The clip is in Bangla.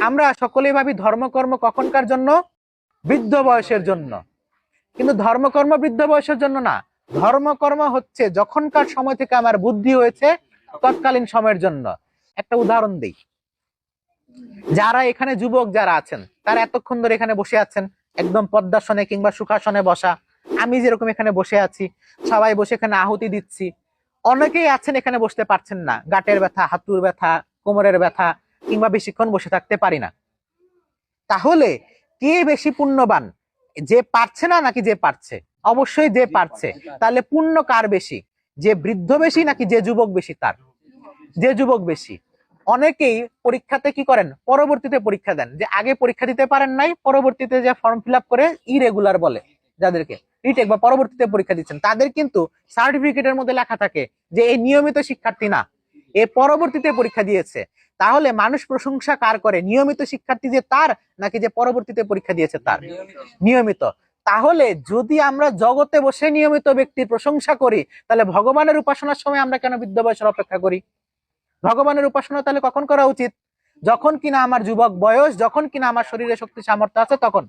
আমরা সকলেই ভাবি ধর্মকর্ম কখনকার জন্য? বৃদ্ধ বয়সের জন্য। কিন্তু ধর্মকর্ম বৃদ্ধ বয়সের জন্য না। ধর্মকর্ম হচ্ছে যখনকার সময় থেকে আমার বুদ্ধি হয়েছে তৎকালীন সময়ের জন্য। একটা উদাহরণ দিই। যারা এখানে যুবক যারা আছেন, তারা এতক্ষণ ধরে এখানে বসে আছেন, একদম পদ্মাসনে কিংবা সুখাসনে বসা। আমি যেরকম এখানে বসে আছি, সবাই বসে এখানে আহুতি দিচ্ছি। অনেকেই আছেন এখানে বসতে পারছেন না। গাটের ব্যথা হাতুর ব্যথা, কোমরের ব্যথা কিংবা বেশিক্ষণ বসে থাকতে পারি না। তাহলে কে বেশি পুণ্যবান? যে পারছে না নাকি যে পারছে? অবশ্যই যে পারছে তাহলে পুণ্য কার বেশি? যে বৃদ্ধ বেশি নাকি যে যুবক বেশি তার? যে যুবক বেশি। অনেকেই পরীক্ষাতে কি করেন? পরবর্তীতে পরীক্ষা দেন। যে আগে পরীক্ষা দিতে পারেন নাই পরবর্তীতে যে ফর্ম ফিল করে ইরেগুলার বলে যাদেরকে রিটেক বা পরবর্তীতে পরীক্ষা দিচ্ছেন। তাদের কিন্তু সার্টিফিকেটের মধ্যে লেখা থাকে যে এই নিয়মিত শিক্ষার্থী না। এ পরবর্তীতে পরীক্ষা দিয়েছে। তাহলে মানুষ প্রশংসা কার করে? নিয়মিত শিক্ষার্থী যে তার, নাকি যে পরবর্তীতে পরীক্ষা দিয়েছে তার? নিয়মিত। তাহলে যদি আমরা জগতে বসে নিয়মিত ব্যক্তির প্রশংসা করি, তাহলে ভগবানের উপাসনার সময় আমরা কেন বৃদ্ধ বয়সের অপেক্ষা করি? ভগবানের উপাসনা তাহলে কখন করা উচিত? যখন কিনা আমার যুবক বয়স, যখন কিনা আমার শরীরে শক্তি সামর্থ্য আছে, তখন।